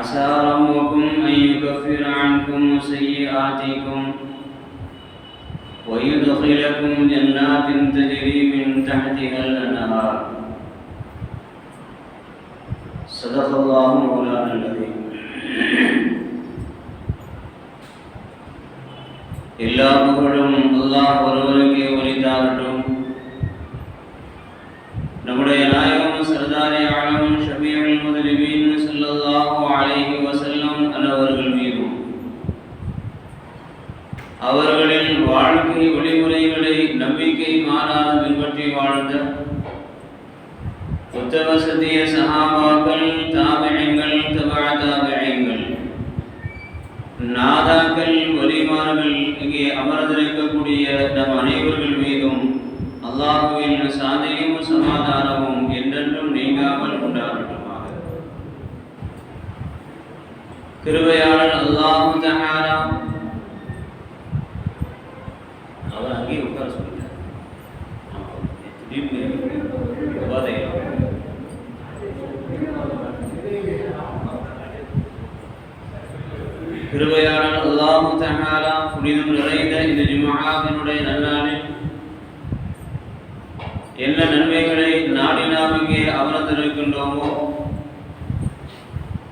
عسى ربكم أن يكفر عنكم سيئاتكم ويدخلكم جنات تجري من تحتها الأنهار صدق الله مولانا العظيم എല്ലാ പുകഴും അള്ളാഹ് ഒരുവനൊക്കെ വലിതാകട്ടും നമ്മുടെ முத்தவசதிய சத்திய சஹாபாக்கள் தாபியங்கள் தபா தாபியங்கள் நாதாக்கள் வலிமார்கள் இங்கே அமர்ந்திருக்கக்கூடிய நம் அனைவர்கள் மீதும் அல்லாஹுவின் சாந்தியும் சமாதானமும் என்றென்றும் நீங்காமல் உண்டாகட்டுமாக. கிருபையாளர் அல்லாஹு தஹாரா அவர் அங்கேயே உட்கார சொல்லிட்டார் ஆமா. திடீர்னு உபாதைகள். கிருபையாளர் அல்லாஹு தஆலா புனிதம் நிறைந்த இந்த ஜும்ஆவினுடைய நன்னாளில் என்ன நன்மைகளை நாடி நாம் இங்கே அமர்ந்திருக்கின்றோமோ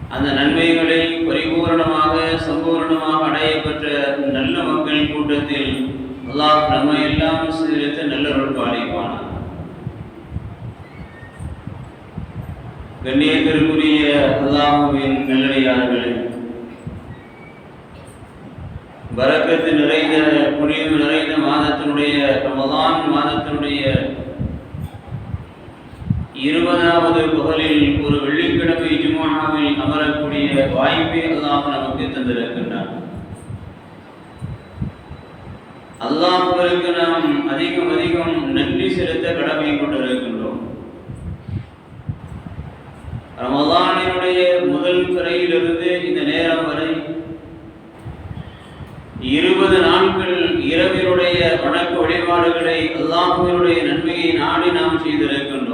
அந்த நன்மைகளை பரிபூரணமாக சம்பூரணமாக அடையப்பெற்ற நல்ல மக்கள் கூட்டத்தில் அல்லாஹ் நம்ம எல்லாம் சேர்த்து நல்லவர்கள் பாலிப்பானார் கண்ணியத்திற்குரிய அல்லாஹுவின் நல்லடியார்களே வரக்கத்து நிறைந்த புனிதம் நிறைந்த மாதத்தினுடைய ரமதான் மாதத்தினுடைய இருபதாவது பகலில் ஒரு வெள்ளிக்கிழமை ஜுமாவில் அமரக்கூடிய வாய்ப்பை அல்லாஹ் நமக்கு தந்திருக்கின்றார் அல்லாஹ்விற்கு நாம் அதிகம் அதிகம் நன்றி செலுத்த கடமை கொண்டிருக்கின்றோம். ரமதானினுடைய முதல் பிறையிலிருந்து இந்த நேரம் வரை இருபது நாட்கள் இரவினுடைய வணக்க வழிபாடுகளை அல்லாஹுவினுடைய நன்மையை நாடி நாம் செய்திருக்கின்றோம்.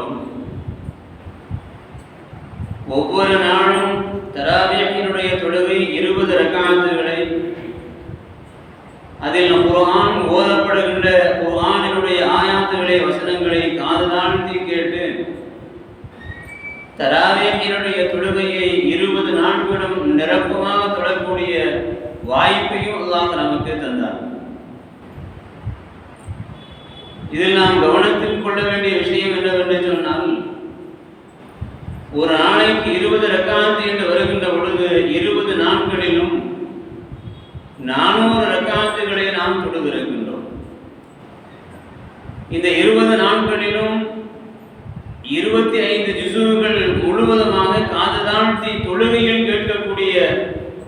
ஒவ்வொரு நாளும் தராவியினுடைய தொழுவை இருபது ரக்காத்துகளை அதில் நம் ஓதப்படுகின்ற குர்ஆனினுடைய ஆயாத்துகளை வசனங்களை காது தாழ்த்தி கேட்டு தராவியினுடைய தொழுகையை இருபது நாட்களும் நிரப்பமாக தொடரக்கூடிய வாய்ப்பையும் அல்லாஹ் நமக்கு தந்தார். இதில் நாம் கவனத்தில் கொள்ள வேண்டிய விஷயம் என்னவென்று சொன்னால் ஒரு நாளைக்கு இருபது ரக்காத்து என்று வருகின்ற பொழுது இருபது நாட்களிலும் நானூறு ரக்காத்துகளை நாம் தொழுதிருக்கின்றோம். இந்த இருபது நாட்களிலும் இருபத்தி ஐந்து ஜிசுகள் முழுவதுமாக காது தாழ்த்தி தொழுகையில் கேட்கக்கூடிய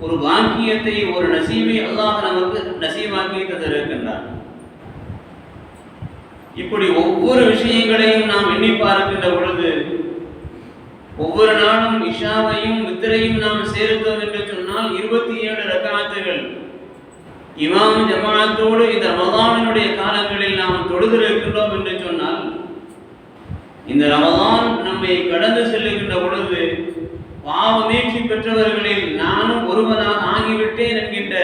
ஒரு வாக்கியத்தை ஒரு நசீவை அல்லாஹ் நமக்கு நசீவாக்கி தந்திருக்கின்றார். இப்படி ஒவ்வொரு விஷயங்களையும் நாம் எண்ணி பார்க்கின்ற பொழுது ஒவ்வொரு நாளும் இஷாவையும் வித்திரையும் நாம் சேர்த்தோம் என்று சொன்னால் இருபத்தி ஏழு ரகாத்துகள் இமாம் ஜமாத்தோடு இந்த ரமதானினுடைய காலங்களில் நாம் தொழுதிருக்கின்றோம் என்று சொன்னால் இந்த ரமதான் நம்மை கடந்து செல்லுகின்ற பொழுது பாவ மீட்சி பெற்றவர்களில் நானும் ஒருவனாக ஆகிவிட்டேன் என்கின்ற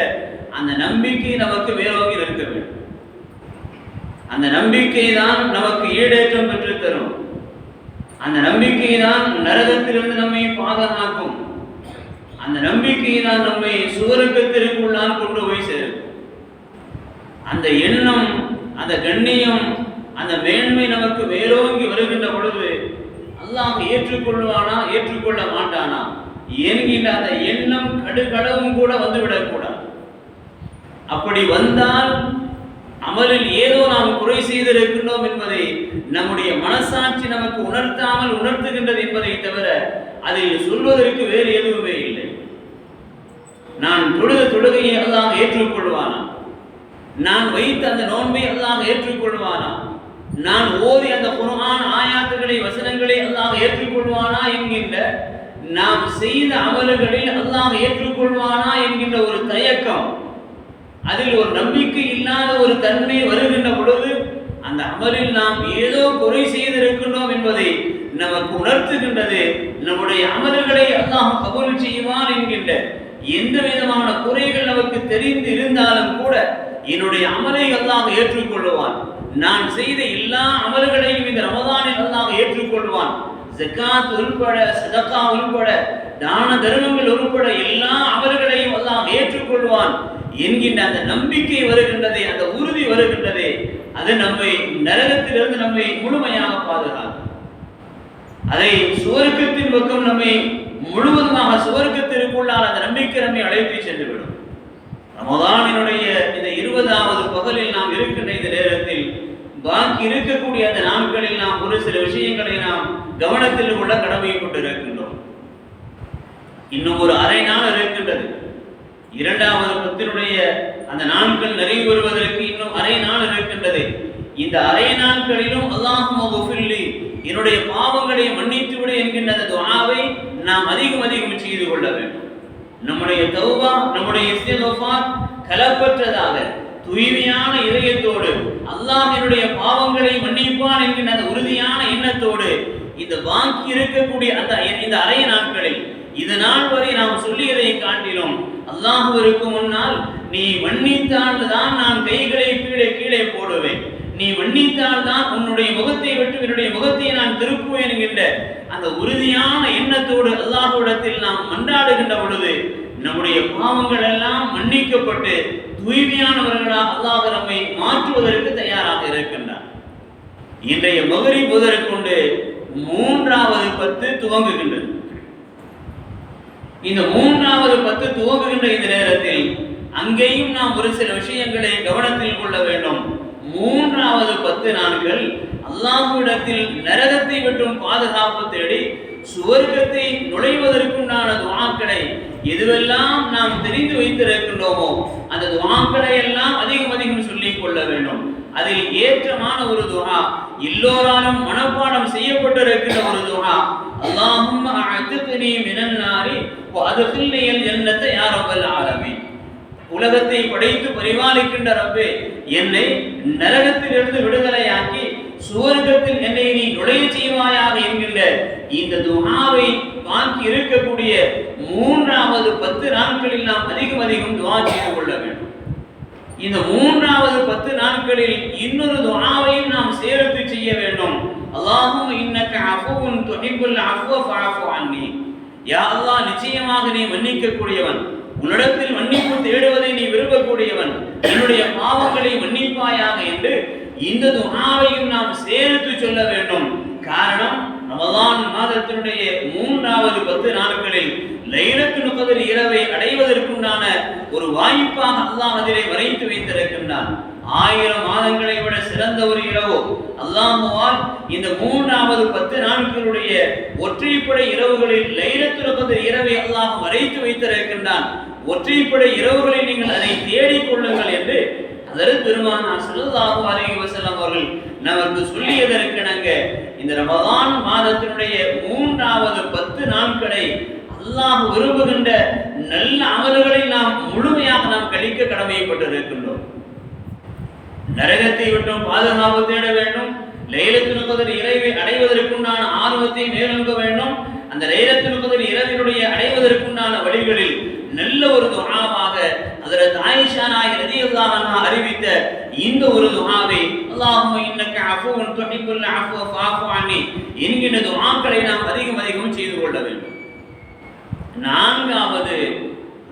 அந்த நம்பிக்கை நமக்கு மேலோங்கி இருக்க வேண்டும் அந்த நம்பிக்கை தான் நமக்கு ஈடேற்றம் பெற்று தரும். அந்த நம்பிக்கை தான் நரகத்திலிருந்து நம்மை பாதுகாக்கும். அந்த நம்பிக்கை தான் நம்மை சுவருக்கத்திற்குள்ளால் கொண்டு போய் சேரும். அந்த எண்ணம் அந்த கண்ணியம் அந்த மேன்மை நமக்கு மேலோங்கி வருகின்ற பொழுது அல்லாஹ் ஏற்றுக்கொள்வானா ஏற்றுக்கொள்ள மாட்டானா? என்கின்ற அந்த எண்ணம் கடுகளவும் கூட வந்துவிடக்கூடாது. அப்படி வந்தால் அமலில் ஏதோ நாம் குறை செய்திருக்கின்றோம் என்பதை நம்முடைய மனசாட்சி நமக்கு உணர்த்தாமல் உணர்த்துகின்றது என்பதை தவிர அதை சொல்வதற்கு வேறு எதுவுமே இல்லை. நான் தொழுத தொழுகையை எல்லாம் ஏற்றுக்கொள்வானா? நான் வைத்த அந்த நோன்பை எல்லாம் ஏற்றுக்கொள்வானா? நான் ஓதி அந்த குருமான ஆயாத்துகளை வசனங்களை எல்லாம் ஏற்றுக்கொள்வானா என்கின்ற நாம் செய்த அமல்களில் எல்லாம் ஏற்றுக்கொள்வானா என்கின்ற ஒரு தயக்கம் அதில் ஒரு நம்பிக்கை இல்லாத ஒரு தன்மை வருகின்ற பொழுது அந்த அமலில் நாம் ஏதோ குறை செய்திருக்கின்றோம் என்பதை நமக்கு உணர்த்துகின்றது. நம்முடைய அமல்களை அல்லாஹ் கபூல் செய்வான் என்கின்ற எந்த விதமான குறைகள் நமக்கு தெரிந்து இருந்தாலும் கூட என்னுடைய அமலை அல்லாஹ் ஏற்றுக்கொள்வான் நான் செய்த எல்லா அமல்களையும் இந்த ரமதானில் அல்லாஹ் ஏற்றுக்கொள்வான். ஜக்காத் உள்பட சதக்கா உள்பட தான தர்மங்கள் உள்பட எல்லா அமல்களையும் அல்லாஹ் ஏற்றுக்கொள்வான். என்கின்ற அந்த நம்பிக்கை வருகின்றதே அந்த உறுதி வருகின்றதே அது நம்மை நரகத்திலிருந்து நம்மை முழுமையாக பாதுகாக்கும். அதை சுவர்க்கத்தின் பக்கம் நம்மை முழுவதுமாக சுவர்க்கத்திற்குள்ளால் அந்த நம்பிக்கை நம்மை அழைத்து சென்றுவிடும். ரமதானினுடைய இந்த இருபதாவது பகலில் நாம் இருக்கின்ற இந்த நேரத்தில் பாக்கி இருக்கக்கூடிய அந்த நாட்களில் நாம் ஒரு சில விஷயங்களை நாம் கவனத்தில் கொள்ள கடமைப்பட்டிருக்கின்றோம் இன்னும் ஒரு அரை நாள் இருக்கின்றது. இரண்டாவது பத்தினுடைய அந்த நாட்கள் நிறைவு பெறுவதற்கு இன்னும் அரை நாள் இருக்கின்றது. இந்த அரை நாட்களிலும் அல்லாஹும் என்னுடைய பாவங்களை மன்னித்து விடு என்கின்ற அந்த துவாவை நாம் அதிகம் அதிகம் செய்து கொள்ள வேண்டும். நம்முடைய தௌபா நம்முடைய இஸ்திக்ஃபார் கலப்பற்றதாக தூய்மையான இதயத்தோடு அல்லாஹ் என்னுடைய பாவங்களை மன்னிப்பான் என்கின்ற அந்த உறுதியான எண்ணத்தோடு இந்த பாக்கி இருக்கக்கூடிய அந்த இந்த அரை நாட்களில் இது நாள் வரை நாம் சொல்லியதை காட்டிலும் அல்லாஹுவிற்கு முன்னால் நீ வன்னித்தால் தான் நான் கைகளை கீழே கீழே போடுவேன். நீ வன்னித்தால் தான் உன்னுடைய முகத்தை விட்டு என்னுடைய முகத்தை நான் திருப்புவேன் என்கின்ற அந்த உறுதியான எண்ணத்தோடு அல்லாஹுவிடத்தில் நாம் மன்றாடுகின்ற பொழுது நம்முடைய பாவங்கள் எல்லாம் மன்னிக்கப்பட்டு தூய்மையானவர்களாக அல்லாஹ் நம்மை மாற்றுவதற்கு தயாராக இருக்கின்றார் இன்றைய மகரி முதற்கொண்டு மூன்றாவது பத்து துவங்குகின்றது. இந்த மூன்றாவது பத்து துவங்குகின்ற இந்த நேரத்தில் அங்கேயும் நாம் ஒரு சில விஷயங்களை கவனத்தில் கொள்ள வேண்டும். மூன்றாவது பத்து நாட்கள் அல்லாஹுவிடத்தில் நரகத்தை விட்டும் பாதுகாப்பு தேடி சுவர்க்கத்தை நுழைவதற்குண்டான துவாக்களை எதுவெல்லாம் நாம் தெரிந்து வைத்திருக்கின்றோமோ அந்த துவாக்களை எல்லாம் அதிகம் அதிகம் சொல்லிக் கொள்ள வேண்டும். அதில் ஏற்றமான ஒரு துகா எல்லோராலும் மனப்பாடம் செய்யப்பட்டிருக்கின்ற ஒரு துகா அல்லாஹும் அஅத்னி மினன் நாரி வ அத்கில்னில் ஜன்னத யா ரப்பல் ஆலமீன். உலகத்தை படைத்து பரிபாலிக்கின்ற ரப்பே என்னை நரகத்திலிருந்து விடுதலையாக்கி சுவர்க்கத்தில் என்னை நீ நுழைய செய்வாயாக என்கின்ற இந்த துஹாவை வாங்கி இருக்கக்கூடிய மூன்றாவது பத்து நாட்களில் நாம் அதிகம் அதிகம் துவா செய்து கொள்ள வேண்டும். இந்த மூன்றாவது பத்து நாட்களில் இன்னொரு துணாவையும் நாம் சேர்த்து செய்ய வேண்டும். அல்லாஹும் இன்னக்க அஃபுவுன் துஹிப்புல் அஃபுவ ஃபஅஃபு அன்னி. யா அல்லாஹ் நிச்சயமாக நீ மன்னிக்கக்கூடியவன். உன்னிடத்தில் மன்னிப்பு தேடுவதை நீ விரும்பக்கூடியவன். என்னுடைய பாவங்களை மன்னிப்பாயாக என்று இந்த துஹாவையும் நாம் சேர்த்து சொல்ல வேண்டும். காரணம் ரமலான் மாதத்தினுடைய மூன்றாவது பத்து நாட்களில் லைலத்து கத்ர் இரவை அடைவதற்குண்டான ஒரு வாய்ப்பாக அல்லாஹ் அதிலே வரைத்து வைத்திருக்கின்றான். ஆயிரம் மாதங்களை விட சிறந்த ஒரு இரவு. அல்லாமுவால் இந்த மூன்றாவது பத்து நாட்களுடைய ஒற்றைப்படை இரவுகளில் லைலத்துல் கத்ர் இரவை அல்லாஹ் மறைத்து வைத்திருக்கின்றான். ஒற்றைப்படை இரவுகளை நீங்கள் அதை தேடிக் கொள்ளுங்கள் என்று அதற்கு பெருமானார் ஸல்லல்லாஹு அலைஹி வஸல்லம் அவர்கள் நமக்கு சொல்லியதற்கிணங்க இந்த ரமதான் மாதத்தினுடைய மூன்றாவது பத்து நாட்களை அல்லாஹ் விரும்புகின்ற நல்ல அமல்களை நாம் முழுமையாக நாம் கழிக்க கடமைப்பட்டிருக்கின்றோம். நரகத்தை விட்டும் பாதுகாப்பு தேட வேண்டும். லைலத்தின் முதல் இறைவை அடைவதற்குண்டான ஆர்வத்தை மேலோங்க வேண்டும். அந்த லைலத்தின் கத்ர் இரவினுடைய அடைவதற்குண்டான வழிகளில் நல்ல ஒரு துஆவாக அதில் ஆயிஷா நாயகி ரலியல்லாஹு அறிவித்த இந்த ஒரு துஆவை அல்லாஹும் இன்னக்கு அஃபுவன் துஹிப்புல் அஃபு ஃபஅஃபு அன்னி என்கிற நாம் அதிகம் அதிகம் செய்து கொள்ள வேண்டும். நான்காவது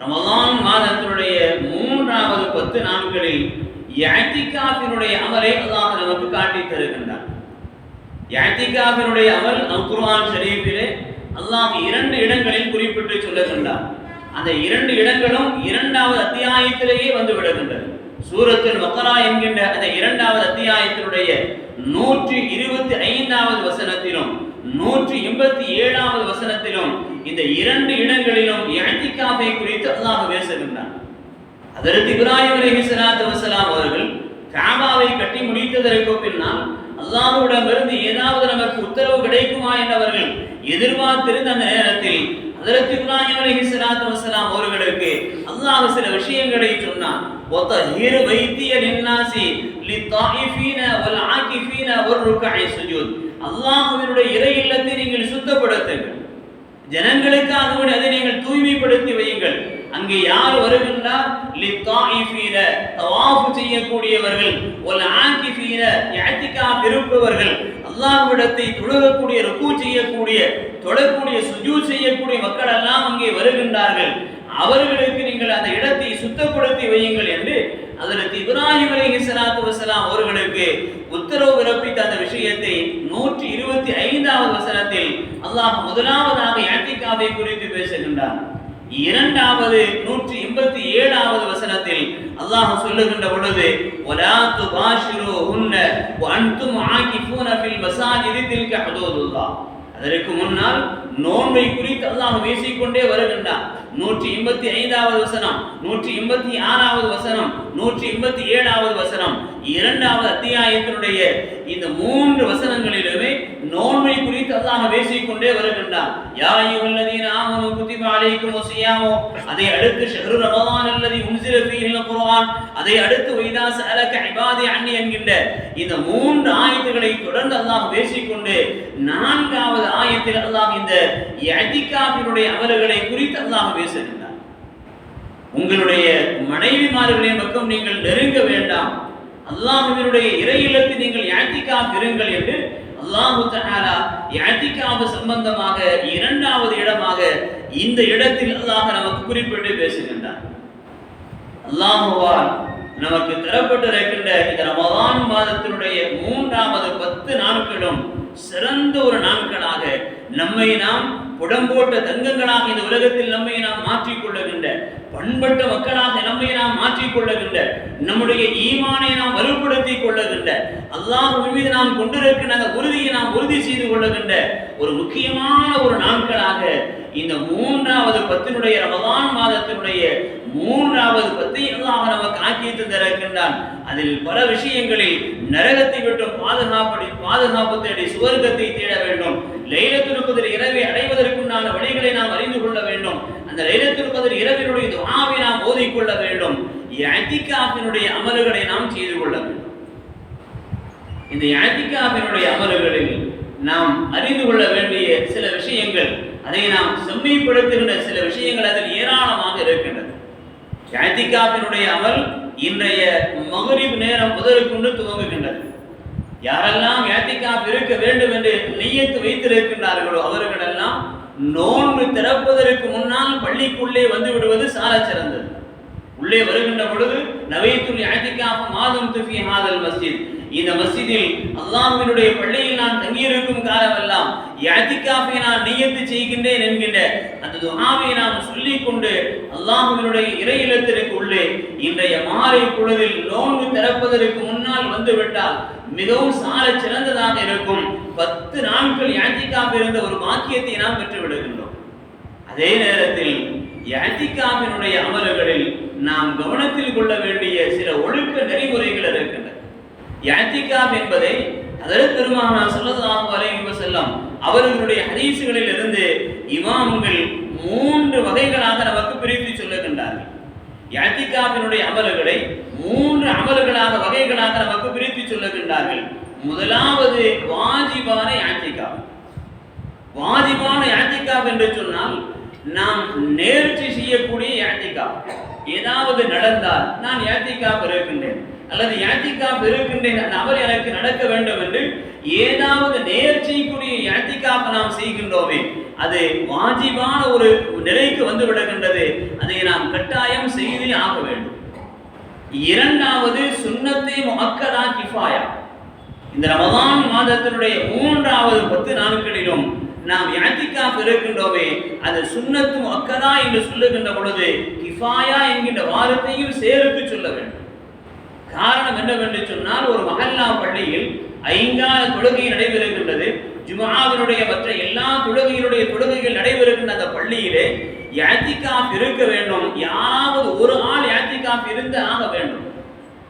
ரமலான் மாதத்தினுடைய மூன்றாவது பத்து நாட்களில் யாத்திகாஃபினுடைய அமலை அல்லாஹ் நமக்கு காட்டி தருகின்றார் யாத்திகாஃபினுடைய அமல் நம் குர்ஆன் ஷரீஃபிலே அல்லாஹ் இரண்டு இடங்களில் குறிப்பிட்டு சொல்லுகின்றார் அந்த இரண்டு இடங்களும் இரண்டாவது அத்தியாயத்திலேயே வந்து விடுகின்றது சூரத்தில் வக்கரா என்கின்ற அந்த இரண்டாவது அத்தியாயத்தினுடைய நூற்றி இருபத்தி ஐந்தாவது வசனத்திலும் நூற்றி எண்பத்தி ஏழாவது வசனத்திலும் இந்த இரண்டு இடங்களிலும் இழத்திக்காவை குறித்து அல்லாஹ் பேசுகின்றான் அதற்கு இப்ராஹிம் அலைஹி ஸலாத்து வஸலாம் அவர்கள் காபாவை கட்டி முடித்ததற்கு பின்னால் அல்லாஹ்விடமிருந்து ஏதாவது நமக்கு உத்தரவு கிடைக்குமா என்றவர்கள் எதிர்பார்த்திருந்த அந்த நேரத்தில் அதற்கு இப்ராஹிம் அலைஹி ஸலாத்து வஸலாம் அவர்களுக்கு அல்லாஹ் சில விஷயங்களை சொன்னான் وطهير بيتي للناس للطائفين والعاكفين والركع السجود அல்லாஹ்வினுடைய இறை இல்லத்தை நீங்கள் சுத்தப்படுத்துங்கள் ஜனங்களுக்காக வேண்டி அதை நீங்கள் தூய்மைப்படுத்தி வையுங்கள் அங்கே யார் வருகின்றார்? லித்தாயிஃபீன. தவாஃப் செய்யக்கூடியவர்கள் ஒல் ஆகிஃபீன இஅ்திகாஃப் இருப்பவர்கள் அல்லாஹ்விடத்தை தொழுகக்கூடிய ருக்கு செய்யக்கூடிய தொழக்கூடிய சுஜூத் செய்யக்கூடிய மக்கள் எல்லாம் அங்கே வருகின்றார்கள். அவர்களுக்கு நீங்கள் அந்த இடத்தை சுத்தப்படுத்தி வையுங்கள் என்று அதற்கு இப்ராஹிம் அலி ஸலாத்து வசலாம் அவர்களுக்கு உத்தரவு பிறப்பித்த அந்த விஷயத்தை நூற்றி இருபத்தி ஐந்தாவது வசனத்தில் அல்லாஹ் முதலாவதாக யாத்திகாவை குறித்து பேசுகின்றார் இரண்டாவது நூற்றி எண்பத்தி ஏழாவது வசனத்தில் அல்லாஹ் சொல்லுகின்ற பொழுது ஒலா துபாஷிரு உன்ன அன்தும் ஆகிஃபூன ஃபில் மசாஜிதி தில்க ஹுதூதுல்லாஹ். அதற்கு முன்னால் நோன்பை குறித்து அல்லாஹ் பேசிக்கொண்டே வருகின்றான். நூற்றி எண்பத்தி ஐந்தாவது வசனம் நூற்றி எண்பத்தி ஆறாவது வசனம் நூற்றி எண்பத்தி ஏழாவது வசனம் இரண்டாவது அத்தியாயத்தினுடைய இந்த மூன்று வசனங்களிலுமே நோன்மை குறித்து அல்லாஹ் பேசிக்கொண்டே வருகின்றார் யா அய்யுஹல்லதீன ஆமனு குதிப அலைக்கும் வஸியாமு அதை அடுத்து ஷஹ்ரு ரமதான் அல்லதி உன்சில ஃபீஹில் குர்ஆன் அதை அடுத்து வைதா சஅலக இபாதி அன்னி என்கின்ற இந்த மூன்று ஆயத்துகளை தொடர்ந்து அல்லாஹ் பேசிக்கொண்டு நான்காவது ஆயத்தில் அல்லாஹ் இந்த எதிகாபினுடைய அமல்களை குறித்து அல்லாஹ் பேசுகின்றார் உங்களுடைய மனைவிமார்களின் பக்கம் நீங்கள் நெருங்க வேண்டாம். அல்லாஹுவினுடைய இறையிலத்தை நீங்கள் யாத்திக்காக இருங்கள் என்று அல்லாஹு தஆலா இஅ்திகாஃப் சம்பந்தமாக இரண்டாவது இடமாக இந்த இடத்தில் அல்லாஹ் நமக்கு குறிப்பிட்டு பேசுகின்றார். அல்லாஹுவால் நமக்கு தரப்பட்டிருக்கின்ற இந்த ரமதான் மாதத்தினுடைய மூன்றாவது பத்து நாட்களும் சிறந்த ஒரு நாட்களாக நம்மை நாம் புடம்போட்ட தங்கங்களாக இந்த உலகத்தில் நம்மை நாம் மாற்றிக் கொள்ளுகின்ற பண்பட்ட மக்களாக நம்மை நாம் மாற்றிக் கொள்ளுகின்ற நம்முடைய ஈமானை நாம் வலுப்படுத்திக் கொள்ளுகின்ற அல்லாஹ் மீது நாம் கொண்டிருக்கின்ற அந்த உறுதியை நாம் உறுதி செய்து கொள்ளுகின்ற ஒரு முக்கியமான ஒரு நாட்களாக இந்த மூன்றாவது பத்தினுடைய ரமதான் மாதத்தினுடைய மூன்றாவது பத்தை அல்லாஹ் நமக்கு ஆக்கி தந்திருக்கின்றான். அதில் பல விஷயங்களில் நரகத்தை விட்டு பாதுகாப்படி பாதுகாப்பு தேடி சுவர்க்கத்தை தேட வேண்டும். லைலத்துல் இரவை அடைவதற்குண்டான வழிகளை நாம் அறிந்து கொள்ள வேண்டும். அந்த லைலத்துல் இரவினுடைய துஆவை நாம் ஓதிக்கொள்ள வேண்டும். இஅ்திகாஃபினுடைய அமல்களை நாம் செய்து கொள்ள வேண்டும். இந்த இஅ்திகாஃபினுடைய அமல்களில் நாம் அறிந்து கொள்ள வேண்டிய சில விஷயங்கள் அதை நாம் செம்மைப்படுத்துகின்ற சில விஷயங்கள் அதில் ஏராளமாக இருக்கின்றது. இஅ்திகாஃபினுடைய அமல் இன்றைய மகரிப் நேரம் முதற்கொண்டு துவங்குகின்றது. யாரெல்லாம் இஅ்திகாஃப் இருக்க வேண்டும் என்று நியத்து வைத்திருக்கின்றார்களோ அவர்களெல்லாம் நோன்பு திறப்பதற்கு முன்னால் பள்ளிக்குள்ளே வந்து விடுவது சால சிறந்தது. உள்ளே வருகின்ற பொழுது நவைத்துல் இஅ்திகாஃப் மாதம் துஃபி ஹாதல் மஸ்ஜித். இந்த மசிதில் அல்லாஹ்வினுடைய பள்ளியில் நான் தங்கியிருக்கும் காலமெல்லாம் இஅ்திகாஃபை நான் நியத்து செய்கின்றேன் என்கின்ற அந்த துஆவை நாம் சொல்லிக் கொண்டு அல்லாஹ்வினுடைய இறை இல்லத்திற்கு உள்ளே இன்றைய மாலை பொழுதில் நோன்பு திறப்பதற்கு முன்னால் வந்துவிட்டால் மிகவும் சால சிறந்ததாக இருக்கும். பத்து நாட்கள் இஅ்திகாஃப் இருந்த ஒரு பாக்கியத்தை நாம் பெற்று விடுகின்றோம் அதே நேரத்தில் இஅ்திகாஃபினுடைய அமல்களில் நாம் கவனத்தில் கொள்ள வேண்டிய சில ஒழுக்க நெறிமுறைகள் இருக்கின்றன. இஅ்திகாஃப் என்பதை அதற்கு பெருமானா ஸல்லல்லாஹு அலைஹி செல்லம் அவர்களுடைய ஹதீஸுகளில் இருந்து இமாம்கள் மூன்று வகைகளாக நமக்கு பிரித்து சொல்லுகின்றார்கள். இஅ்திகாஃபினுடைய அமல்களை மூன்று அமல்களாக வகைகளாக நமக்கு பிரித்து சொல்லுகின்றார்கள். முதலாவது வாஜிபான யாத்திகா வாஜிபான யாத்திகா என்று சொன்னால் நாம் நேர்ச்சி செய்யக்கூடிய யாத்திகா ஏதாவது நடந்தால் நான் யாத்திகா இருக்கின்றேன். அல்லது யாத்திக்காப் இருக்கின்றேன் நபர் எனக்கு நடக்க வேண்டும் என்று ஏதாவது நேர்ச்சிக்குரிய யாத்திக்காப் நாம் செய்கின்றோமே அது வாஜிபான ஒரு நிலைக்கு வந்து விடுகின்றது. அதை நாம் கட்டாயம் செய்தே ஆக வேண்டும். இரண்டாவது சுண்ணத்தை மக்கதா கிஃபாயா. இந்த ரமதான் மாதத்தினுடைய மூன்றாவது பத்து நாட்களிலும் நாம் யாத்திக்காப் இருக்கின்றோமே அது சுண்ணத்து மக்கதா என்று சொல்லுகின்ற பொழுது கிஃபாயா என்கின்ற வாரத்தையும் சேர்த்து சொல்ல வேண்டும். காரணம் என்னவென்று சொன்னால் ஒரு மகல்லா பள்ளியில் ஐங்கால தொழுகை நடைபெறுகின்றது. ஜுமாவினுடைய மற்ற எல்லா தொழுகையினுடைய தொழுகைகள் நடைபெறுகின்ற அந்த பள்ளியிலே யாத்திகாப் இருக்க வேண்டும். யாராவது ஒரு ஆள் யாத்திகாப் இருந்து ஆக வேண்டும்.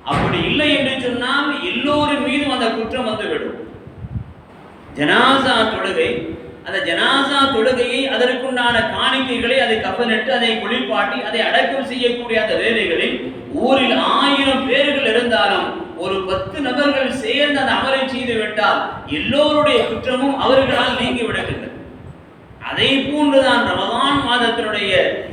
அப்படி இல்லை என்று சொன்னால் எல்லோரும் மீதும் அந்த குற்றம் வந்துவிடும். ஜனாசா தொழுகை அந்த ஜனாசா தொழுகையை அதற்குண்டான காணிக்கைகளை அதை கப்பனிட்டு அதை குளிப்பாட்டி அதை அடக்கம் செய்யக்கூடிய அந்த வேலைகளில் ஊரில் ஆயிரம் பேர்கள் இருந்தாலும் ஒரு பத்து நபர்கள் சேர்ந்து அந்த அமலை செய்து விட்டால் எல்லோருடைய குற்றமும் அவர்களால் நீங்கி விடுகின்றது அதை போன்றுதான் ரமதான் மாதத்தினுடைய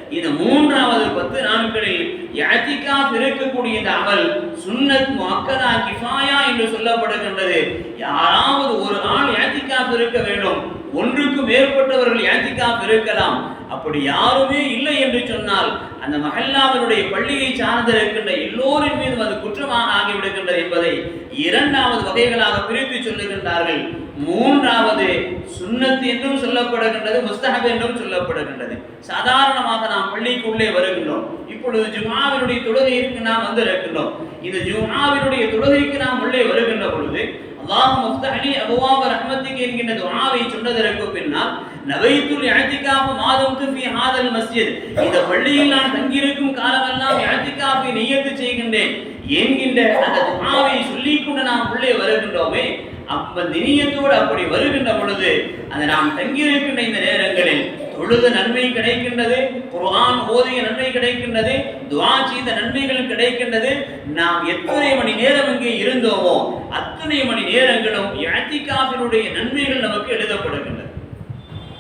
இந்த மூன்றாவது பத்து நாட்களில் யாத்திகாப் இருக்கக்கூடிய இந்த அமல் சுன்னத் மக்கதா கிஃபாயா என்று சொல்லப்படுகின்றது. யாராவது ஒரு நாள் யாத்திகாப் இருக்க வேண்டும் ஒன்று மேற்பட்டவர்கள் யாத்திகாப் இருக்கலாம் அப்படி யாருமே இல்லை என்று சொன்னால் அந்த மகல்லாவினுடைய பள்ளியை சார்ந்திருக்கின்ற எல்லோரின் மீதும் அது குற்றமாக ஆகிவிடுகின்றது என்பதை இரண்டாவது வகைகளாக பிரித்து சொல்லுகின்றார்கள். மூன்றாவது சுன்னத் என்றும் சொல்லப்படுகின்றது முஸ்தகப் என்றும் சொல்லப்படுகின்றது. சாதாரணமாக நாம் பள்ளிக்குள்ளே வருகின்றோம். இப்பொழுது ஜுமாவினுடைய தொழுகைக்கு நாம் வந்திருக்கின்றோம். இந்த ஜுமாவினுடைய தொழுகைக்கு நாம் உள்ளே வருகின்ற பொழுது அல்லாஹ் முஃப்தஹலி அபுவாப ரஹ்மத்துக்கு என்கின்ற துஆவை சொன்னதற்கு பின்னால் நவைத்துல் இஅ்திகாஃப் மாதம் ஃபி ஹாதல் மஸ்ஜித். இந்த பள்ளியில் நான் தங்கியிருக்கும் காலமெல்லாம் இஅ்திகாஃபை நியத்து செய்கின்றேன் என்கின்ற அந்த துஆவை சொல்லிக்கொண்டு நாம் உள்ளே வருகின்றோமே அப்ப நினியத்தோடு அப்படி வருகின்ற பொழுது அந்த நாம் தங்கியிருக்கின்ற இந்த நேரங்களில் தொழுது நன்மை கிடைக்கின்றது குர்ஆன் ஓதிய நன்மை கிடைக்கின்றது துவா செய்த நன்மைகள் கிடைக்கின்றது. நாம் எத்தனை மணி நேரம் இங்கே இருந்தோமோ அத்தனை மணி நேரங்களும் இஅ்திகாஃபினுடைய நன்மைகள் நமக்கு எழுதப்படுகின்றது.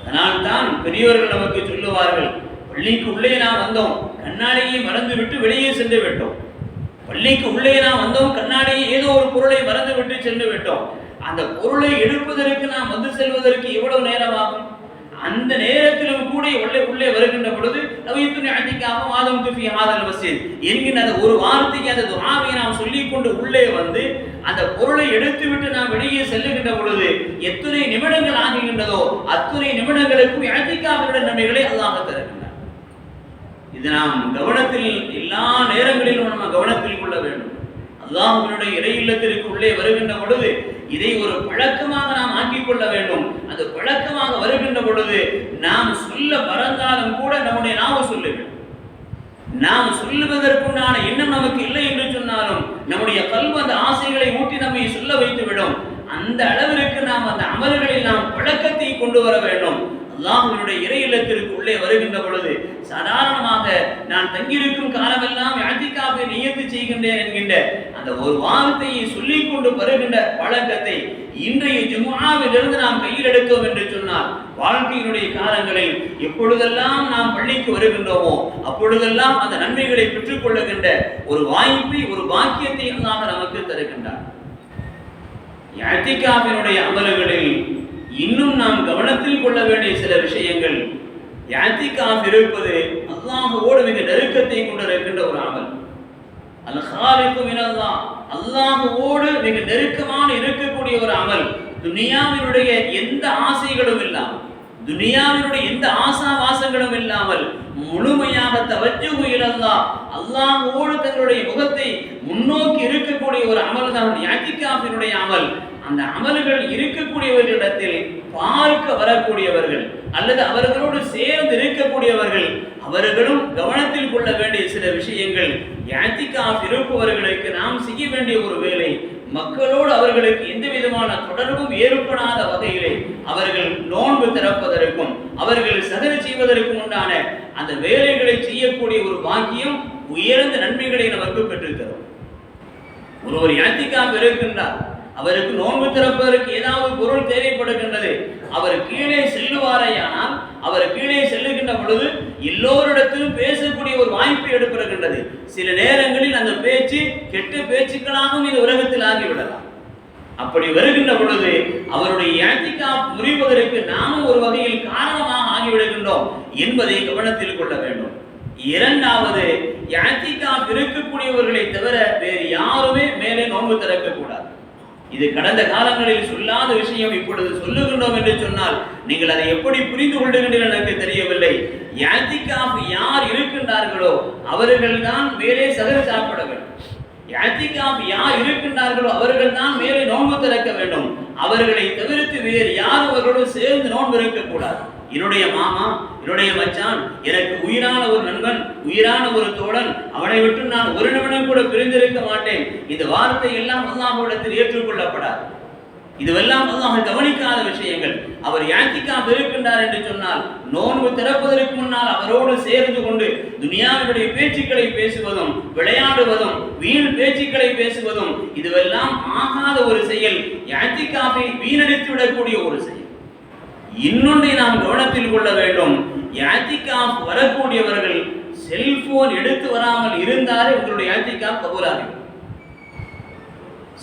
அதனால் தான் பெரியவர்கள் நமக்கு சொல்லுவார்கள் பள்ளிக்கு உள்ளே நாம் வந்தோம் கண்ணாடியை மறந்து விட்டு வெளியே சென்று விட்டோம். பள்ளிக்கு உள்ளே நாம் வந்தோம் கண்ணாடியை ஏதோ ஒரு பொருளை மறந்து விட்டு சென்று விட்டோம். அந்த பொருளை எடுப்பதற்கு நாம் வந்து செல்வதற்கு எவ்வளவு நேரம் ஆகும்? அந்த நேரத்திலும் கூட உள்ளே உள்ளே வருகின்ற பொழுது நவீத்துணி அடிக்காம மாதம் துஃபி ஆதல் மஸ்ஜித். என்கின்ற அந்த ஒரு வார்த்தைக்கு அந்த துஆவை நாம் சொல்லிக் கொண்டு உள்ளே வந்து அந்த பொருளை எடுத்துவிட்டு நாம் வெளியே செல்லுகின்ற பொழுது எத்தனை நிமிடங்கள் ஆகுகின்றதோ அத்துணை நிமிடங்களுக்கும் இழத்திக்காவினுடைய நன்மைகளை அல்லாஹ் தருகின்றார் இது நாம் கவனத்தில் எல்லா நேரங்களிலும் நம்ம கவனத்தில் கொள்ள வேண்டும். அல்லாஹ்வினுடைய இறை இல்லத்திற்கு உள்ளே வருகின்ற பொழுது இதை ஒரு பழக்கமாக நாம் ஆக்கிக் கொள்ள வேண்டும். அது பழக்கமாக வருகின்ற பொழுது நாம் சொல்ல மறந்தாலும் கூட நம்முடைய நாம சொல்ல வேண்டும் நாம் சொல்லுவதற்குண்டான எண்ணம் நமக்கு இல்லை என்று சொன்னாலும் நம்முடைய கல்வி அந்த ஆசைகளை ஊட்டி நம்மை சொல்ல வைத்துவிடும். அந்த அளவிற்கு நாம் அந்த அமல்களில் நாம் பழக்கத்தை கொண்டு வர வேண்டும். அல்லாஹ்வினுடைய இறை இல்லத்திற்கு உள்ளே வருகின்ற பொழுது சாதாரணமாக நான் தங்கியிருக்கும் காலமெல்லாம் யாத்திக்காக நியத்து செய்கின்றேன் என்கின்ற அந்த ஒரு வார்த்தையை சொல்லிக் கொண்டு வருகின்ற பழக்கத்தை இன்றைய ஜுமாவிலிருந்து நாம் கையில் எடுத்தோம் என்று சொன்னால் வாழ்க்கையினுடைய காலங்களில் எப்பொழுதெல்லாம் நாம் பள்ளிக்கு வருகின்றோமோ அப்பொழுதெல்லாம் அந்த நன்மைகளை பெற்றுக்கொள்ளுகின்ற ஒரு வாய்ப்பை ஒரு பாக்கியத்தை அல்லாஹ் நமக்கு தருகின்றார் யாத்திகாவினுடைய அமல்களில் இன்னும் நாம் கவனத்தில் கொள்ள வேண்டிய சில விஷயங்கள். யாத்திகாஃப் இருப்பது அல்லாஹுவோடு மிக நெருக்கத்தை கொண்டிருக்கின்ற ஒரு அமல். அல்ஹாலிக்கும் ஹாலிக்கு அல்லாஹுவோடு மிக நெருக்கமான இருக்கக்கூடிய ஒரு அமல். துனியாவினுடைய எந்த ஆசைகளும் இல்லாமல் துனியாவினுடைய எந்த ஆசா வாசங்களும் இல்லாமல் முழுமையாக தவஜு இழந்தா அல்லாஹோடு தங்களுடைய முகத்தை முன்னோக்கி இருக்கக்கூடிய ஒரு அமல் தான் யாத்திகாஃபினுடைய அமல். அந்த அமல்கள் இருக்கக்கூடியவர்களிடத்தில் பார்க்க வரக்கூடியவர்கள் அல்லது அவர்களோடு சேர்ந்து இருக்கக்கூடியவர்கள் அவர்களும் கவனத்தில் கொள்ள வேண்டிய சில விஷயங்கள். யாத்திகாஃப் இருப்பவர்களுக்கு நாம் செய்ய வேண்டிய ஒரு வேலை மக்களோடு அவர்களுக்கு எந்த விதமான தொடர்பும் ஏற்படாத வகையிலே அவர்கள் நோன்பு திறப்பதற்கும் அவர்கள் சகல செய்வதற்கும் உண்டான அந்த வேலைகளை செய்யக்கூடிய ஒரு வாக்கியம் உயர்ந்த நன்மைகளை நமக்கு பெற்றிருக்கிறோம் ஒருவர் யாத்திகாஃப் இருக்கின்றார். அவருக்கு நோன்பு திறப்பதற்கு ஏதாவது பொருள் தேவைப்படுகின்றது. அவர் கீழே செல்லுவாரையானால் அவர் கீழே செல்லுகின்ற பொழுது எல்லோரிடத்திலும் பேசக்கூடிய ஒரு வாய்ப்பு எடுப்பிருக்கின்றது சில நேரங்களில் அந்த பேச்சு கெட்ட பேச்சுக்களாகவும் இந்த உலகத்தில் ஆகிவிடலாம். அப்படி வருகின்ற பொழுது அவருடைய யாத்திகா முறிவதற்கு நாமும் ஒரு வகையில் காரணமாக ஆகிவிடுகின்றோம் என்பதை கவனத்தில் கொள்ள வேண்டும். இரண்டாவது யாத்திகா இருக்கக்கூடியவர்களை தவிர வேறு யாருமே மேலே நோன்பு திறக்கக்கூடாது. இது கடந்த காலங்களில் சொல்லாத விஷயம் இப்பொழுது சொல்லுகின்றோம் என்று சொன்னால் நீங்கள் அதை எப்படி புரிந்து கொள்ளுகின்றீர்கள் எனக்கு தெரியவில்லை. யாத்திகாஃப் யார் இருக்கின்றார்களோ அவர்கள் தான் மேலே சகர சாப்பிட வேண்டும். யாத்திகாஃப் யார் இருக்கின்றார்களோ அவர்கள் தான் மேலே நோன்பு திறக்க வேண்டும். அவர்களை தவிர்த்து வேறு யார் அவர்களோடு சேர்ந்து நோன்பு இருக்கக்கூடாது என்னுடைய மாமா என்னுடைய மச்சான் எனக்கு உயிரான ஒரு நண்பன் உயிரான ஒரு தோழன். அவனை விட்டு நான் ஒரு நிமிடம் கூட பிரிந்திருக்க மாட்டேன். இந்த வார்த்தை எல்லாம் அல்லாஹ்விடத்தில் ஏற்றுக்கொள்ளப்படாது. இதுவெல்லாம் அல்லாஹ் கவனிக்காத விஷயங்கள். அவர் யாத்திக்காக இருக்கின்றார் என்று சொன்னால் நோன்பு திறப்பதற்கு முன்னால் அவரோடு சேர்ந்து கொண்டு துனியாவினுடைய பேச்சுக்களை பேசுவதும் விளையாடுவதும் வீண் பேச்சுக்களை பேசுவதும் இதுவெல்லாம் ஆகாத ஒரு செயல். யாத்திக்காவை வீணடித்து விடக்கூடிய ஒரு செயல். இன்னொன்றை நாம் கவனத்தில் கொள்ள வேண்டும். யாத்திகாஃப் வரக்கூடியவர்கள் செல்போன் எடுத்து வராமல் இருந்தாலே உங்களுடைய யாத்திகாஃப் கபூலாகும்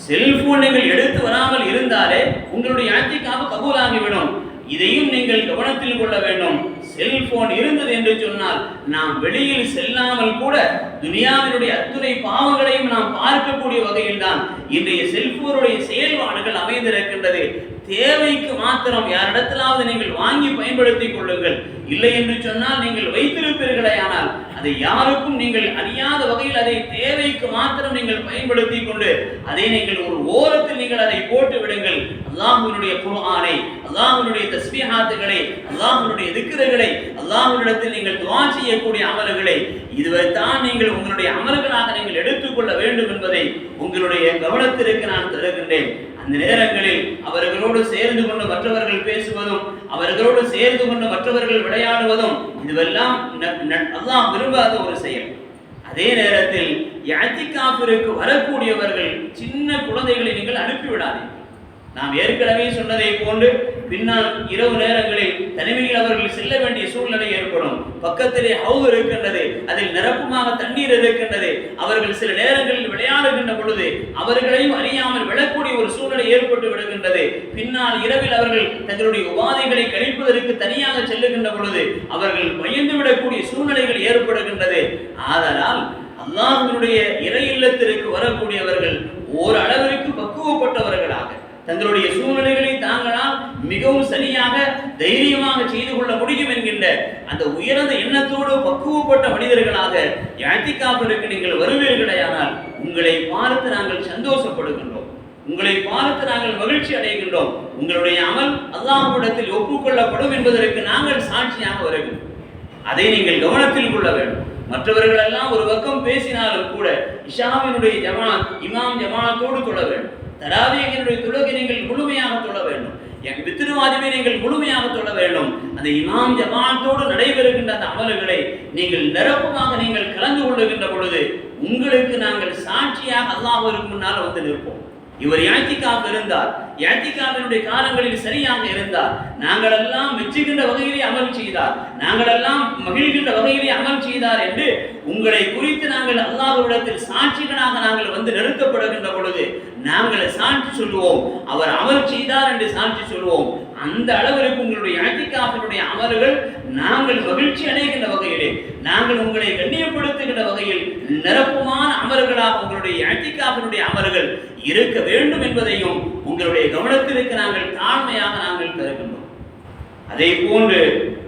செல்போன் நீங்கள் எடுத்து வராமல் இருந்தாலே உங்களுடைய யாத்திகாஃப் கபூலாகிவிடும் இதையும் நீங்கள் கவனத்தில் கொள்ள வேண்டும். செல்போன் இருந்தது என்று சொன்னால் நாம் வெளியில் செல்லாமல் கூட துனியாவினுடைய அத்துணை பாவங்களையும் நாம் பார்க்கக்கூடிய வகையில் தான் இன்றைய செல்போனுடைய செயல்பாடுகள் அமைந்திருக்கின்றது. தேவைக்கு மாத்திரம் யாரிடத்திலாவது நீங்கள் வாங்கி பயன்படுத்திக் கொள்ளுங்கள். இல்லை என்று சொன்னால் நீங்கள் வைத்திருப்பீர்களே ஆனால் அதை யாருக்கும் நீங்கள் அறியாத வகையில் அதை தேவைக்கு மாத்திரம் நீங்கள் பயன்படுத்தி கொண்டு அதை நீங்கள் ஒரு ஓரத்தில் நீங்கள் அதை போட்டு விடுங்கள். அல்லாஹுவினுடைய குர்ஆனை அல்லாஹுவினுடைய தஸ்பீஹாத்துகளை அல்லாஹுவினுடைய திக்ருகளை அல்லாஹுவிடத்தில் நீங்கள் துவா செய்யக்கூடிய அமல்களை இதுவரை தான் நீங்கள் உங்களுடைய அமல்களாக நீங்கள் எடுத்துக்கொள்ள வேண்டும் என்பதை உங்களுடைய கவனத்திற்கு நான் தருகின்றேன். அந்த நேரங்களில் அவர்களோடு சேர்ந்து கொண்டு மற்றவர்கள் பேசுவதும் அவர்களோடு சேர்ந்து கொண்டு மற்றவர்கள் விளையாடுவதும் இதுவெல்லாம் ந- அல்லாஹ் விரும்பாத ஒரு செயல். அதே நேரத்தில் யாத்திகாப்பிற்கு வரக்கூடியவர்கள் சின்ன குழந்தைகளை நீங்கள் அனுப்பிவிடாதீர்கள். நாம் ஏற்கனவே சொன்னதை போன்று பின்னால் இரவு நேரங்களில் தனிமையில் அவர்கள் செல்ல வேண்டிய சூழ்நிலை ஏற்படும். பக்கத்திலே ஹவு இருக்கின்றது அதில் நிரப்புமாக தண்ணீர் இருக்கின்றது. அவர்கள் சில நேரங்களில் விளையாடுகின்ற பொழுது அவர்களையும் அறியாமல் விழக்கூடிய ஒரு சூழ்நிலை ஏற்பட்டு விடுகின்றது. பின்னால் இரவில் அவர்கள் தங்களுடைய உபாதைகளை கழிப்பதற்கு தனியாக செல்லுகின்ற பொழுது அவர்கள் பயந்து விடக்கூடிய சூழ்நிலைகள் ஏற்படுகின்றது. ஆதலால் அல்லாஹனுடைய இறை இல்லத்திற்கு வரக்கூடியவர்கள் ஓரளவிற்கு பக்குவப்பட்டவர்களாக தங்களுடைய சூழ்நிலைகளை தாங்களால் மிகவும் சரியாக தைரியமாக செய்து கொள்ள முடியும் என்கின்ற அந்த உயர்ந்த எண்ணத்தோடு பக்குவப்பட்ட மனிதர்களாக யாத்திகாப்பிற்கு நீங்கள் வருவீர்களேயானால் உங்களை பார்த்து நாங்கள் சந்தோஷப்படுகின்றோம். உங்களை பார்த்து நாங்கள் மகிழ்ச்சி அடைகின்றோம். உங்களுடைய அமல் அல்லாஹ்விடத்தில் ஒப்புக்கொள்ளப்படும் என்பதற்கு நாங்கள் சாட்சியாக வருகின்றோம் அதை நீங்கள் கவனத்தில் கொள்ள வேண்டும். மற்றவர்கள் எல்லாம் ஒரு பக்கம் பேசினாலும் கூட இஷாவினுடைய ஜமாத் இமாம் ஜமாத்தோடு கொள்ள வேண்டும். தராவியங்களுடைய தொழுகை நீங்கள் முழுமையாக தொழ வேண்டும். என் வித்திருவாதிமை நீங்கள் முழுமையாக தொழ வேண்டும். அந்த இமாம் ஜமாத்தோடு நடைபெறுகின்ற அந்த அமல்களை நீங்கள் நிரப்பமாக நீங்கள் கலந்து கொள்ளுகின்ற பொழுது உங்களுக்கு நாங்கள் சாட்சியாக அல்லாஹ்விற்கு முன்னால் வந்து நிற்போம். இவர் யாத்திக்காக இருந்தார். யாத்திகாவினுடைய காலங்களில் சரியாக இருந்தார். நாங்கள் எல்லாம் மெச்சுகின்ற வகையிலே அமல் செய்தார். நாங்கள் எல்லாம் மகிழ்கின்ற வகையிலே அமல் செய்தார் என்று உங்களை குறித்து நாங்கள் அல்லாஹ்விடத்தில் சாட்சிகளாக நாங்கள் வந்து நிறுத்தப்படுகின்ற பொழுது நாங்கள் சாட்சி சொல்லுவோம். அவர் அமல் செய்தார் என்று சாட்சி சொல்லுவோம். அந்த அளவிற்கு உங்களுடைய யாத்திகாவினுடைய அமல்கள் நாங்கள் மகிழ்ச்சி அடைகின்ற வகையிலே நாங்கள் உங்களை கண்ணியப்படுத்துகின்ற வகையில் நிரப்புமான அமல்களாக உங்களுடைய யாத்திகாவினுடைய அமல்கள் இருக்க வேண்டும் என்பதையும் உங்களுடைய கவனத்திற்கு நாங்கள் தாழ்மையாக நாங்கள் தருகின்றோம் அதே போன்று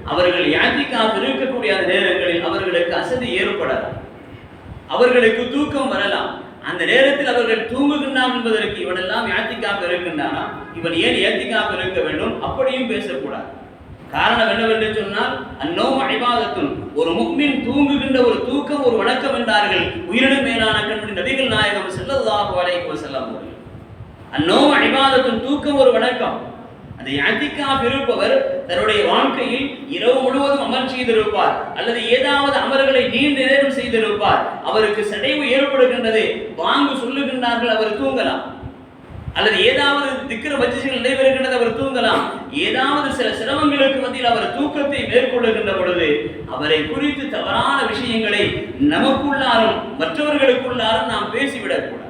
அவர்கள் யாத்திக்காக இருக்கக்கூடிய நேரங்களில் அவர்களுக்கு அசதி ஏற்படலாம். அவர்களுக்கு தூக்கம் வரலாம். அந்த நேரத்தில் அவர்கள் தூங்குகின்றான் என்பதற்கு இவனெல்லாம் யாத்திக்காக இருக்கின்றானா? இவன் ஏன் ஏத்திக்காக இருக்க வேண்டும்? அப்படியும் பேசக்கூடாது. காரணம் என்னவென்று சொன்னால் அந்நோம் அழிவாதத்தும் ஒரு முக்மின் தூங்குகின்ற ஒரு தூக்கம் ஒரு வணக்கம் என்றார்கள். உயிரினும் மேலான கண்மணி நபிகள் நாயகம் செல்லதாக அலைஹி செல்ல முடியும் அந்நோம் அழிவாதத்தும் தூக்கம் ஒரு வணக்கம். அந்த யாத்திக்காக இருப்பவர் தன்னுடைய வாழ்க்கையில் இரவு முழுவதும் அமர் செய்திருப்பார். அல்லது ஏதாவது அமர்களை நீண்ட நேரம் செய்திருப்பார். அவருக்கு சடைவு ஏற்படுகின்றது. வாங்கு சொல்லுகின்றார்கள் அவர் தூங்கலாம். அல்லது ஏதாவது திக்கிற பட்சங்கள் நடைபெறுகின்றது அவர் தூங்கலாம். ஏதாவது சில சிரமங்களுக்கு மத்தியில் அவர் தூக்கத்தை மேற்கொள்ளுகின்ற பொழுது அவரை குறித்து தவறான விஷயங்களை நமக்குள்ளாரும் மற்றவர்களுக்குள்ளாரும் நாம் பேசிவிடக்கூடாது.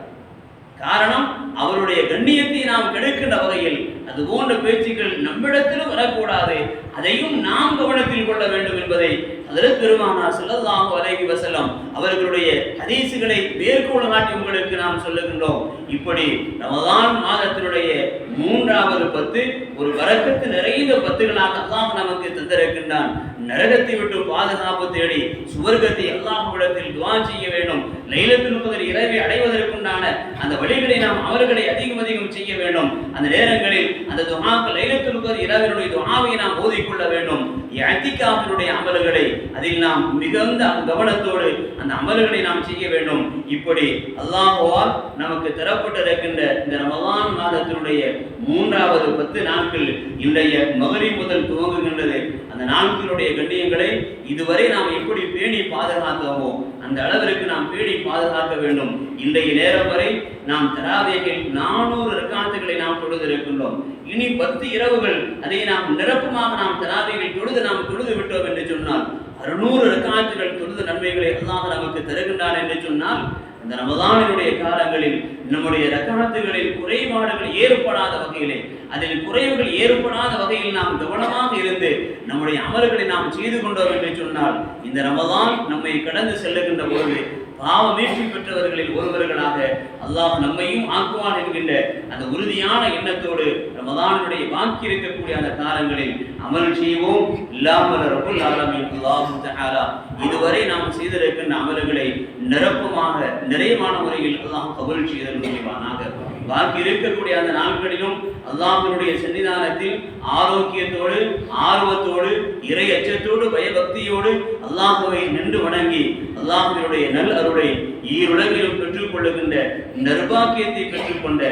காரணம் அவருடைய கண்ணியத்தை நாம் கெடுக்கின்ற வகையில். அது போன்ற பேச்சுக்கள் நம்மிடத்திலும் வரக்கூடாது. அதையும் நாம் கவனத்தில் கொள்ள வேண்டும் என்பதை அதில் பெருமானார் ஸல்லல்லாஹு வலைகி வஸல்லம் அவர்களுடைய ஹதீசுகளை மேற்கோள் காட்டி உங்களுக்கு நாம் சொல்லுகின்றோம். இப்படி ரமதான் மாதத்தினுடைய மூன்றாவது பத்து ஒரு வரக்கத்து நிறைந்த பத்துகளாக அல்லாஹ் நமக்கு தந்திருக்கின்றான். நரகத்தை விட்டு பாதுகாப்பு தேடி சுவர்க்கத்தை அல்லாஹ்விடத்தில் துவா செய்ய வேண்டும். லைலத்தில் முதல் இரவை அடைவதற்குண்டான அந்த வழிகளை நாம் அவர்களை அதிகம் அதிகம் செய்ய வேண்டும். அந்த நேரங்களில் அந்த துஆக்கள் லைலத்தில் முதல் இரவினுடைய துஹாவை நாம் ஓதிக்கொள்ள வேண்டும். இஅ்திகாஃபினுடைய அமல்களை அதில் நாம் மிகுந்த கவனத்தோடு அந்த அமல்களை நாம் செய்ய வேண்டும். இப்படி அல்லாஹுவால் நமக்கு தரப்பட்டிருக்கின்ற இந்த ரமலான் மாதத்தினுடைய மூன்றாவது பத்து நாட்கள் இன்றைய மகரி முதல் துவங்குகின்றது அந்த நாட்களுடைய கண்ணியங்களை இதுவரை நாம் எப்படி பேணி பாதுகாத்தோமோ அந்த அளவிற்கு நாம் பேணி பாதுகாக்க வேண்டும். இன்றைய நேரம் வரை நாம் தராவியர்கள் நானூறு ரக்காத்துகளை நாம் தொழுதிருக்கின்றோம் இனி பத்து இரவுகள் அதை நாம் நிரப்பமாக நாம் தராவியர்கள் தொழுது நாம் தொழுது விட்டோம் என்று சொன்னால் அறுநூறு ரக்காத்துகள் தொழுது நன்மைகளை அல்லாஹ் நமக்கு தருகின்றான் என்று சொன்னால் இந்த ரமதானினுடைய காலங்களில் நம்முடைய ரக்காத்துகளில் குறைபாடுகள் ஏற்படாத வகையிலே அதில் குறைவுகள் ஏற்படாத வகையில் நாம் கவனமாக இருந்து நம்முடைய அமல்களை நாம் செய்து கொண்டோம் என்று சொன்னால் இந்த ரமதான் நம்மை கடந்து செல்லுகின்ற பொழுது பாவ மீட்சி பெற்றவர்களில் ஒருவர்களாக அல்லாஹ் நம்மையும் ஆக்குவான் என்கின்ற அந்த உறுதியான எண்ணத்தோடு ரமதானுடைய பாக்கி இருக்கக்கூடிய அந்த காலங்களில் அமல் செய்வோம். இல்லாமல் ரபுல் ஆலமீன். அல்லாஹு தஆலா இதுவரை நாம் செய்திருக்கின்ற அமல்களை நிரப்பமாக நிறைவான முறையில் அல்லாஹ் கபூல் செய்தல் முடிவானாக பாக்கி இருக்கக்கூடிய அந்த நாட்களிலும் அல்லாஹ்வினுடைய சன்னிதானத்தில் ஆரோக்கியத்தோடு ஆர்வத்தோடு இறை அச்சத்தோடு பயபக்தியோடு அல்லாஹுவை நின்று வணங்கி அல்லாஹ்வினுடைய நல் அருளை ஈருலகிலும் பெற்றுக் கொள்ளுகின்ற நர்பாக்கியத்தை பெற்றுக்கொண்ட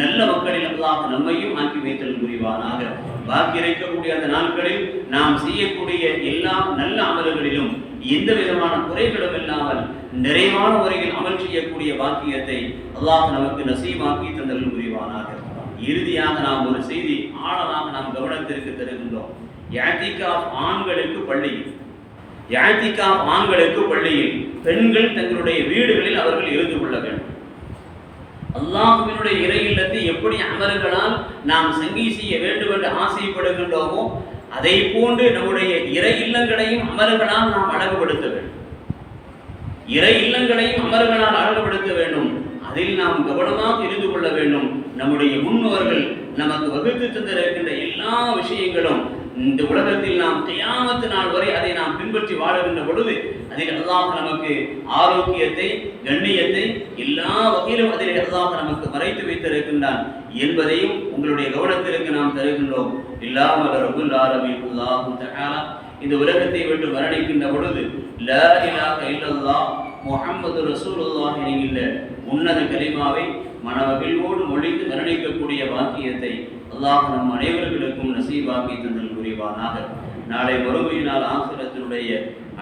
நல்ல மக்களில் அல்லாஹ் நம்மையும் ஆக்கி வைத்தல் புரிவானாக. பாக்கி இருக்கக்கூடிய அந்த நாட்களில் நாம் செய்யக்கூடிய எல்லா நல்ல அமல்களிலும் எந்த விதமான குறைகளும் இல்லாமல் நிறைவான முறையில் அமல் செய்யக்கூடிய வாக்கியத்தை அல்லாஹ் நமக்கு நசீமாக்கி தந்தல் புரிவானாக. இறுதியாக நாம் ஒரு செய்தி ஆழமாக நாம் கவனத்திற்கு தருகின்றோம். யாத்திகா ஆண்களுக்கு பள்ளியில். யாத்திகா ஆண்களுக்கு பள்ளியில் பெண்கள் தங்களுடைய வீடுகளில் அவர்கள் இருந்து கொள்ள வேண்டும். அல்லாஹுவினுடைய இறை இல்லத்தை எப்படி அமல்களால் நாம் சங்கி செய்ய வேண்டும் என்று ஆசைப்படுகின்றோமோ அதை போன்று நம்முடைய இறை இல்லங்களையும் அமல்களால் நாம் அழகுபடுத்த வேண்டும். இறை இல்லங்களையும் அமல்களால் அழகுபடுத்த வேண்டும். அதில் நாம் கவனமாக இருந்து கொள்ள வேண்டும். நம்முடைய முன்னோர்கள் நமக்கு வகுத்து தந்திருக்கின்ற எல்லா விஷயங்களும் இந்த உலகத்தில் நாம் கியாமத்து நாள் வரை அதை நாம் பின்பற்றி வாழுகின்ற பொழுது அதில் அல்லாஹ் நமக்கு ஆரோக்கியத்தை கண்ணியத்தை எல்லா வகையிலும் அதில் அல்லாஹ் நமக்கு மறைத்து வைத்திருக்கின்றான் என்பதையும் உங்களுடைய கவனத்திற்கு நாம் தருகின்றோம். இல்லாமல் ரபுல் ஆலமீன் இந்த உலகத்தை விட்டு மரணிக்கின்ற பொழுது லா இலாஹ இல்லல்லாஹ் முஹம்மது ரசூலுல்லாஹ் என்கின்ற உன்னத கலிமாவை மனவகிழ்வோடு மொழித்து மரணிக்கக்கூடிய வாக்கியத்தை அல்லாஹ் நம் அனைவர்களுக்கும் நசீபாக்கி தந்தல் புரிவானாக. நாளை மறுமையினால் ஆசிரத்தினுடைய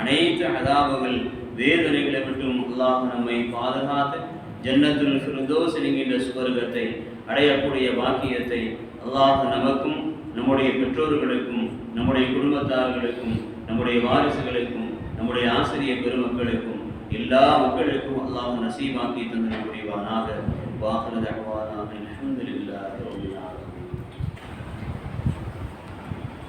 அனைத்து அதாபங்கள் வேதனைகளை மட்டும் அல்லாஹ் நம்மை பாதுகாத்து ஜன்னத்துல் ஃபிர்தோஸ் என்கின்ற சுவர்க்கத்தை அடையக்கூடிய பாக்கியத்தை அல்லாஹ் நமக்கும் நம்முடைய பெற்றோர்களுக்கும் நம்முடைய குடும்பத்தார்களுக்கும் நம்முடைய வாரிசுகளுக்கும் நம்முடைய ஆசிரியர் பெருமக்களுக்கும் எல்லா மக்களுக்கும் அல்லாஹ் நசீபாக்கி தந்தல் புரிவானாக. வாஹன தஹ்வானா. அல்ஹம்துலில்லாஹி.